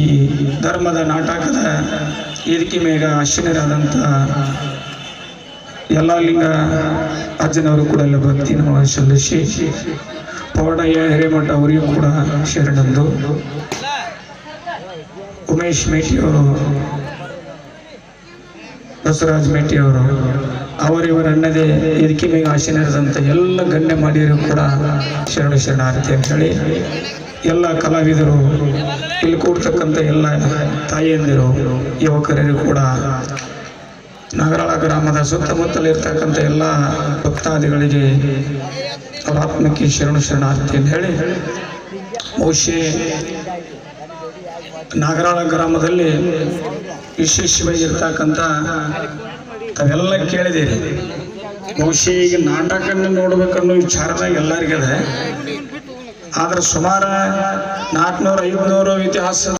ಈ ಧರ್ಮದ ನಾಟಕದ ವೇದಿಕೆ ಮೇಗ ಅಶ್ವಿನರಾದಂಥ ಎಲ್ಲ ಲಿಂಗ ಅಜ್ಜನವರು ಕೂಡ ಎಲ್ಲ ಭಕ್ತಿ ನಮ್ಮ ಸಲ್ಲಿಸಿ ಪೌರ್ಣಯ್ಯ ಹಿರೇಮಠ ಅವರಿಗೂ ಕೂಡ ಶರಣಂದು. ಉಮೇಶ್ ಮೇಟಿಯವರು, ಬಸವರಾಜ್ ಮೇಟಿಯವರು ಅವರಿವರ ಅಣ್ಣದೇ ಇದಕ್ಕೆ ಮೇಗ ಆಶೀನರಾದಂಥ ಎಲ್ಲ ಗಣ್ಯ ಮಾಡಿಯರು ಕೂಡ ಶರಣ ಶರಣಾರ್ಥಿ ಅಂತ ಹೇಳಿ ಎಲ್ಲ ಕಲಾವಿದರು, ಇಲ್ಲಿ ಕೂಡ್ತಕ್ಕಂಥ ಎಲ್ಲ ತಾಯಿಯಂದಿರು, ಯುವಕರಿಗೂ ಕೂಡ ನಾಗರಾಳ ಗ್ರಾಮದ ಸುತ್ತಮುತ್ತಲಿರ್ತಕ್ಕಂಥ ಎಲ್ಲ ಭಕ್ತಾದಿಗಳಿಗೆ ಅವರ ಆತ್ಮಕ್ಕೆ ಶರಣು ಶರಣಾರ್ಥಿ ಅಂತ ಹೇಳಿ ಬಹುಶಃ ನಾಗರಾಳ ಗ್ರಾಮದಲ್ಲಿ ವಿಶೇಷವಾಗಿರ್ತಕ್ಕಂಥ ತಾವೆಲ್ಲ ಕೇಳಿದ್ದೀರಿ. ಬಹುಶಃ ಈಗ ನಾಟಕನ ನೋಡ್ಬೇಕನ್ನೋ ವಿಚಾರದಾಗ ಎಲ್ಲರಿಗಿದೆ. ಆದ್ರೆ ಸುಮಾರು ನಾಲ್ಕುನೂರು ಐದುನೂರು ಇತಿಹಾಸ